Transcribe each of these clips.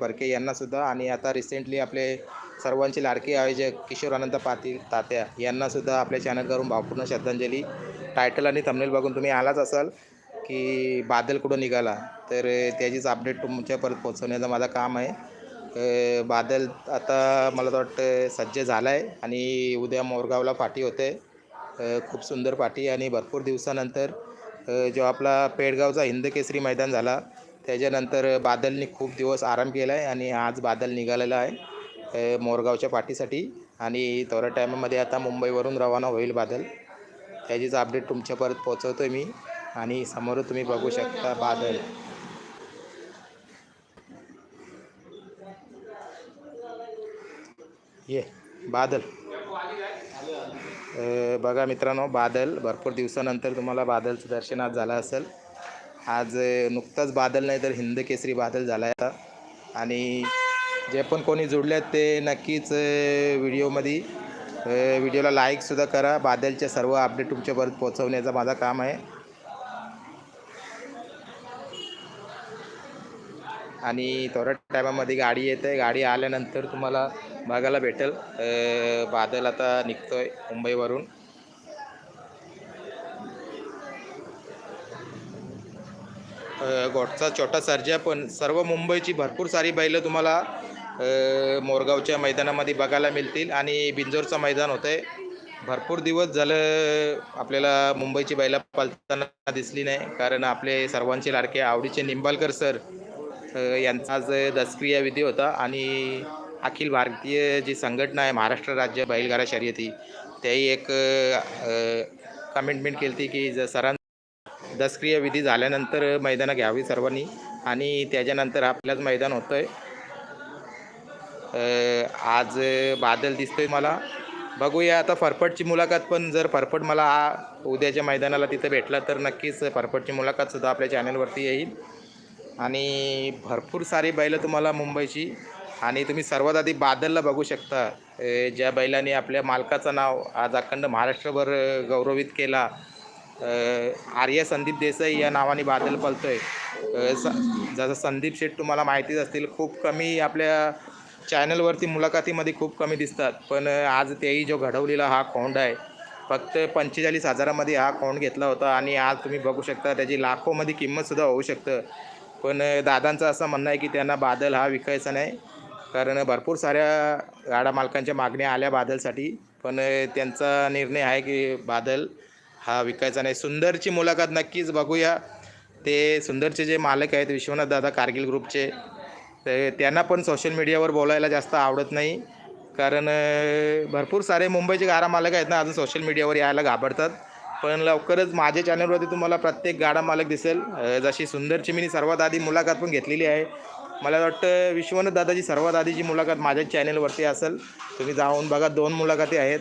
परके यांनासुद्धा आणि आता रिसेंटली आपले सर्वांचे लाडके आयोजक किशोर अनंत पाटील तात्या यांनासुद्धा आपल्या चॅनलवरून भावपूर्ण श्रद्धांजली. टायटल आणि थंबनेल बघून तुम्ही आलाच असाल की बादल कुठं निघाला तर त्याचीच अपडेट तुमच्यापर्यंत पोहोचवण्याचं माझं काम आहे. बादल आता मला तर वाटतं सज्ज झाला आहे आणि उद्या मोरगावला पाठी होते. खूप सुंदर पाठी आणि भरपूर दिवसानंतर जो आपला पेडगावचा हिंदकेसरी मैदान झाला त्याच्यानंतर बादलनी खूप दिवस आराम केला आहे आणि आज बादल निघालेला आहे मोरगावच्या पाठीसाठी. आणि थोड्या टायमामध्ये आता मुंबईवरून रवाना होईल बादल. त्याचीच अपडेट तुमच्यापर्यंत पोचवतो आहे मी. आणि समोर तुम्ही बघू शकता बादल. ये बादल. बघा मित्रांनो बादल. भरपूर दिवसानंतर तुम्हाला बादलचं दर्शन आज झालं असेल. आज नुकताच बादल नाही तर हिंद केसरी बादल झाला आहे आता. आणि जे पण कोणी जुडले आहेत ते नक्कीच व्हिडिओमध्ये व्हिडिओला लाईकसुद्धा करा. बादलचे सर्व अपडेट तुमच्यापर्यंत पोहोचवण्याचं माझं काम आहे. आणि थोड्या टायमामध्ये गाडी येते. गाडी आल्यानंतर तुम्हाला बघायला भेटेल. बादल आता निघतो आहे मुंबईवरून. अ, छोटा सर्जा पण सर्व मुंबईची भरपूर सारी बैलं तुम्हाला मोरगावच्या मैदानामध्ये बघायला मिळतील आणि बिंजोरचं मैदान होतं आहे भरपूर दिवस झालं आपल्याला मुंबईची बैलं पालताना दिसली नाही कारण आपले सर्वांचे लाडके आवडीचे निंबालकर सर यांचा आज दसक्रिया विधी होता आणि अखिल भारतीय जी संघटना आहे महाराष्ट्र राज्य बैलगाडा शर्यती त्याही एक कमेंटमेंट केली होती की जर सरां दसक्रिया विधी झाल्यानंतर मैदानं घ्यावी सर्वांनी. आणि त्याच्यानंतर आपल्याच मैदान होतं आहे आज बादल दिसतोय मला. बघूया आता फरफटची मुलाखत पण जर फरफट मला आ- उद्याच्या मैदानाला तिथं भेटला तर नक्कीच फरफटची मुलाखतसुद्धा आपल्या चॅनलवरती येईल. आणि भरपूर सारी बैलं तुम्हाला मुंबईची आणि तुम्ही सर्वात आधी बादलला बघू शकता. ज्या बैलाने आपल्या मालकाचं नाव आज अखंड महाराष्ट्रभर गौरवित केला. आर्य संदीप देसाई या नावाने बादल पलतोय. स जसं संदीप शेठ तुम्हाला माहितीच असतील खूप कमी आपल्या चॅनलवरती मुलाखतीमध्ये खूप कमी दिसतात. पण आज तेही जो घडवलेला हा खोंड आहे फक्त पंचेचाळीस हजारामध्ये हा खोंड घेतला होता आणि आज तुम्ही बघू शकता त्याची लाखोमध्ये किंमतसुद्धा होऊ शकतं. पण दादांचं असं म्हणणं आहे की त्यांना बादल हा विकायचा नाही. कारण भरपूर साऱ्या गाडा मालकांच्या मागण्या आल्या बादलसाठी. पण त्यांचा निर्णय आहे की बादल हा विकायचा नाही. सुंदरची मुलाखत नक्कीच बघूया. ते सुंदरचे जे मालक आहेत विश्वनाथ दादा कारगिल ग्रुपचे ते त्यांना पण सोशल मीडियावर बोलायला जास्त आवडत नाही. कारण भरपूर सारे मुंबईचे गाडा मालक आहेत ना अजून सोशल मीडियावर यायला घाबरतात. पण लवकरच माझ्या चॅनलवरती तुम्हाला प्रत्येक गाडा मालक दिसेल. जशी सुंदरची मी सर्वात आधी मुलाखत पण घेतलेली आहे. मला वाटतं विश्वनाथ दादाची सर्वात आधीची मुलाखत माझ्या चॅनलवरती असेल. तुम्ही जाऊन बघा दोन मुलाखती आहेत.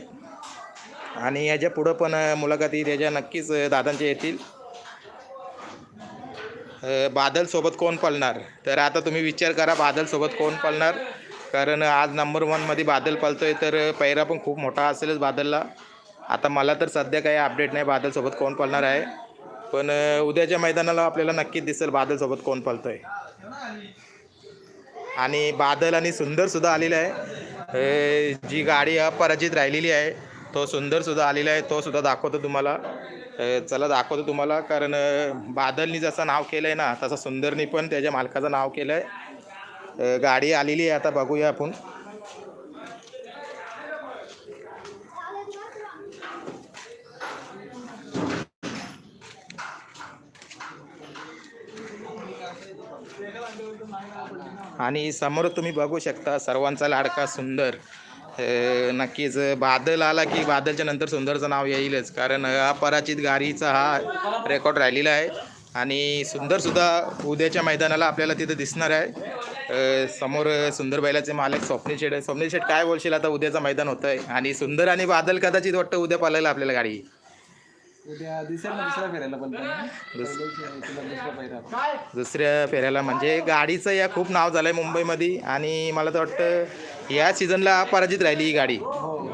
आणि याच्या पुढं पण मुलाखती त्याच्या नक्कीच दादांच्या येतील. बादलसोबत कोण पळणार? तर आता तुम्ही विचार करा बादलसोबत कोण पळणार? कारण आज नंबर वनमध्ये बादल पळतोय तर पैरा पण खूप मोठा असेलच बादलला. आता मला तर सध्या काही अपडेट नाही बादलसोबत कोण पळणार आहे. पण उद्याच्या मैदानाला आपल्याला नक्कीच दिसेल बादलसोबत कोण पळतोय. आणि बादल आणि सुंदरसुद्धा आलेलं आहे. जी गाडी अपराजित राहिलेली आहे. तो सुंदरसुद्धा आलेला आहे तो सुद्धा दाखवतो तुम्हाला. चला दाखवतो तुम्हाला कारण बादलनी जसं नाव केलं आहे ना तसं सुंदरनी पण त्याच्या मालकाचं नाव केलं आहे गाडी आलेली आहे आता बघूया आपण. आणि समोर तुम्ही बघू शकता सर्वांचा लाडका सुंदर. नक्कीच बादल आला की बादलच्या नंतर सुंदरचं नाव येईलच. कारण अपराजित गाडीचा हा रेकॉर्ड राहिलेला आहे. आणि सुंदरसुद्धा उद्याच्या मैदानाला आपल्याला तिथं दिसणार आहे. समोर सुंदर बैलाचे मालक स्वप्नील शेठ आहे स्वप्नील शेठ काय बोलशील आता उद्याचं मैदान होतं आहे आणि सुंदर आणि बादल कदाचित वाटतं उद्या पालायला आपल्याला गाडी. उद्या फेऱ्याला पण. दुसऱ्या फेऱ्याला. म्हणजे गाडीचं या खूप नाव झालं आहे मुंबईमध्ये. आणि मला तर वाटतं या सीझनला पराजित राहिली ही गाडी.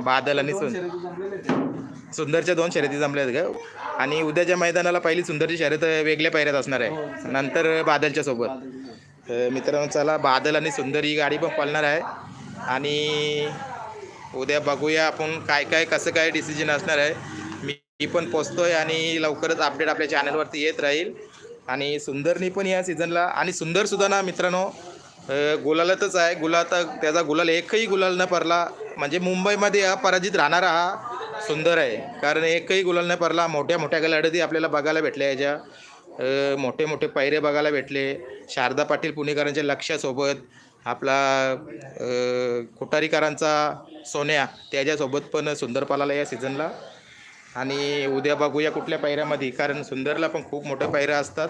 बादल आणि सुंदर सुंदरच्या दोन शर्यती जमल्या आहेत ग. आणि उद्याच्या मैदानाला पहिली सुंदरची शर्यत वेगळ्या पायऱ्यात असणार आहे. नंतर बादलच्या सोबत. मित्रांनो चला बादल आणि सुंदर ही गाडी पण पळणार आहे. आणि उद्या बघूया आपण काय काय कसं काय डिसिजन असणार आहे. मी मी पण पोचतोय आणि लवकरच अपडेट आपल्या चॅनलवरती येत राहील. आणि सुंदरनी पण या सीझनला आणि सुंदरसुद्धा ना मित्रांनो गुलालातच आहे. गुलाल त्याचा गुलाल एकही गुलाल न पडला म्हणजे मुंबईमध्ये पराजित राहणारा हा सुंदर आहे. कारण एकही गुलाल न पडला मोठ्या मोठ्या लढती आपल्याला बघायला भेटल्या याच्या. मोठे मोठे पैरे बघायला भेटले. शारदा पाटील पुणेकरांच्या लक्षासोबत आपला कुटारीकरांचा सोन्या त्याच्यासोबत पण सुंदर पालाला या सीझनला आणि उद्या बघूया कुठल्या पायऱ्यामध्ये कारण सुंदरला पण खूप मोठ्या पायऱ्या असतात.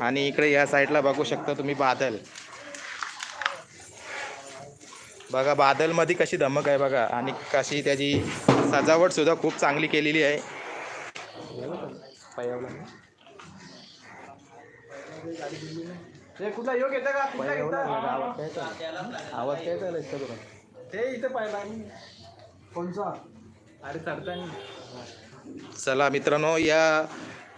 आणि इकडे या साईडला बघू शकता तुम्ही बादल. बघा बादलमध्ये कशी धमक आहे बघा. आणि कशी त्याची सजावट सुद्धा खूप चांगली केलेली आहे. हे कुठला योग येतं का? कुठला येतं आवाज काय चालू इतका तुला ते इथं पाहिला कोणचा? अरे चढताना चला मित्रांनो या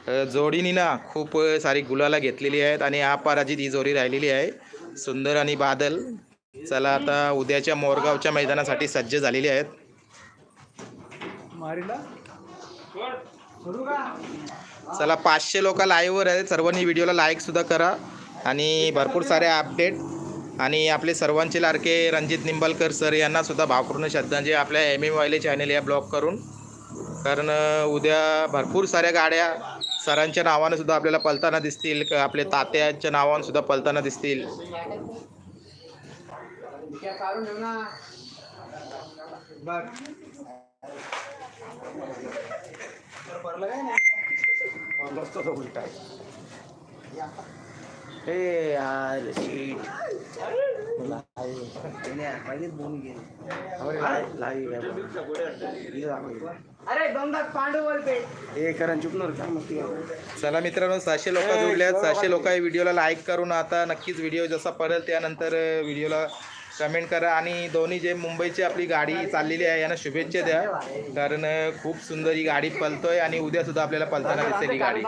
अ, जोडीनी ना खूप सारी गुलाला घेतलेली आहेत आणि अपराजित ही जोडी राहिलेली आहे. सुंदर आणि बादल. चला आता उद्याच्या मोरगावच्या मैदानासाठी सज्ज झालेली आहेत. चला पाचशे लोक लाईव्हवर आहेत. सर्वांनी व्हिडिओला लाईकसुद्धा करा आणि भरपूर सारे अपडेट आणि आपले सर्वांचे लाडके रणजित निंबालकर सर यांना सुद्धा भावपूर्ण श्रद्धांजली आपल्या एम एम वायले चॅनल या ब्लॉग करून. कारण उद्या भरपूर साऱ्या गाड्या सरांच्या नावानं सुद्धा आपल्याला पलताना दिसतील क- आपले तात्याच्या नावानं सुद्धा पलताना दिसतील. हे यार शीट अरे हे करण चुकणार मग चला मित्रांनो सहाशे लोक जोडल्यात सहाशे लोक व्हिडिओला लाईक करून आता नक्कीच व्हिडिओ जसा पडेल त्यानंतर व्हिडिओला कमेंट करा. आणि दोन्ही जे मुंबईची आपली गाडी चाललेली आहे यांना शुभेच्छा द्या. कारण खूप सुंदर ही गाडी पलतोय आणि उद्या सुद्धा आपल्याला पलताना दिसेल ही गाडी.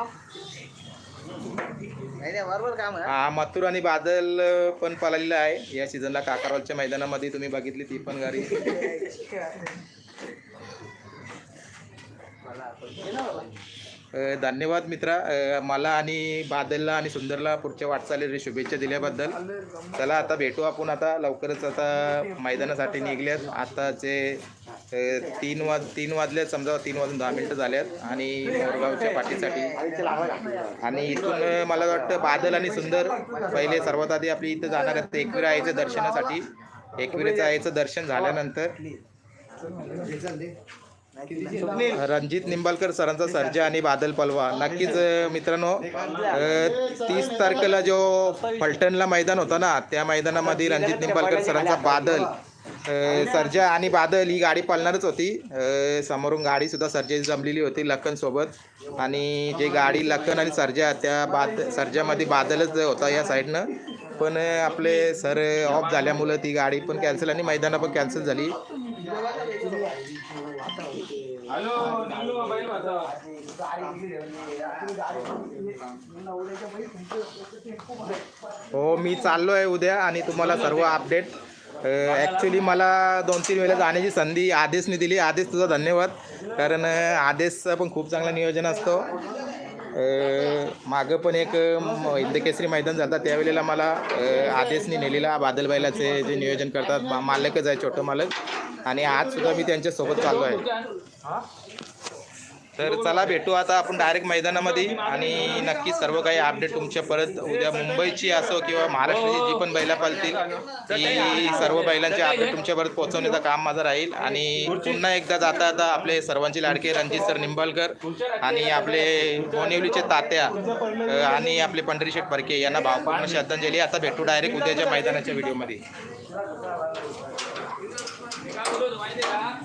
हा मथुर आणि बादल पण पळालेला आहे. या सीझनला काकारवालच्या मैदानामध्ये तुम्ही बघितली ती पण गाडी. धन्यवाद मित्रा. मला आणि बादलला आणि सुंदरला पुढच्या वाटचालीला शुभेच्छा दिल्याबद्दल. चला आता भेटू आपण आता. लवकरच आता मैदानासाठी निघल्यात. आताचे तीन वाज तीन वाजल्यात. समजा तीन वाजून दहा मिनटं झाल्यात. आणि मोरगावच्या पाठीसाठी. आणि इथून मला वाटतं बादल आणि सुंदर पहिले सर्वात आधी आपली इथं जाणार आहेत एकविरा यायचं दर्शनासाठी. एकविरेचं यायचं दर्शन झाल्यानंतर. रणजित निंबालकर सरांचा सर्जा आणि बादल पलवा. नक्कीच मित्रांनो तीस तारखेला जो फलटणला मैदान होता ना त्या मैदानामध्ये रणजित निंबालकर सरांचा बादल सर्जा आणि बादल ही गाडी पळणारच होती. समोरून गाडी सुद्धा सर्जाची जमलेली होती लखन सोबत. आणि जे गाडी लखन आणि सर्जा त्या बाद सर्जामध्ये बादलच होता या साईडनं. पण आपले सर ऑफ झाल्यामुळं ती गाडी पण कॅन्सल आणि मैदानं पण कॅन्सल झाली. हो मी चाललो आहे उद्या आणि तुम्हाला सर्व अपडेट ॲक्च्युली मला दोन तीन वेळेला जाण्याची संधी आदेशने दिली. आदेश तुझा धन्यवाद. कारण आदेशचं पण खूप चांगलं नियोजन असतो. मागं पण एक इंदकेसरी हिंदकेसरी मैदान झालं. त्यावेळेला मला आदेशने नेलेला बादलबाईलाचे जे नियोजन करतात. मा- मालकच आहे छोटं मालक. आणि आज सुद्धा मी त्यांच्यासोबत चाललो आहे तर चला भेटू आता आपण डायरेक्ट मैदानामध्ये. आणि नक्की सर्व काही अपडेट तुमच्या परत उद्या मुंबईची असो किंवा महाराष्ट्राची जी पण बैला पालतील ती सर्व बैलांचे अपडेट तुमच्या परत पोहोचवण्याचं काम माझं राहील. आणि पुन्हा एकदा जाता आता आपले सर्वांचे लाडके रणजित सर निंबाळकर आणि आपले बोनिवलीचे तात्या आणि आपले पंढरी शेठ परके यांना भावपूर्ण श्रद्धांजली. आता भेटू डायरेक्ट उद्याच्या मैदानाच्या व्हिडिओमध्ये 坐着玩一点啊。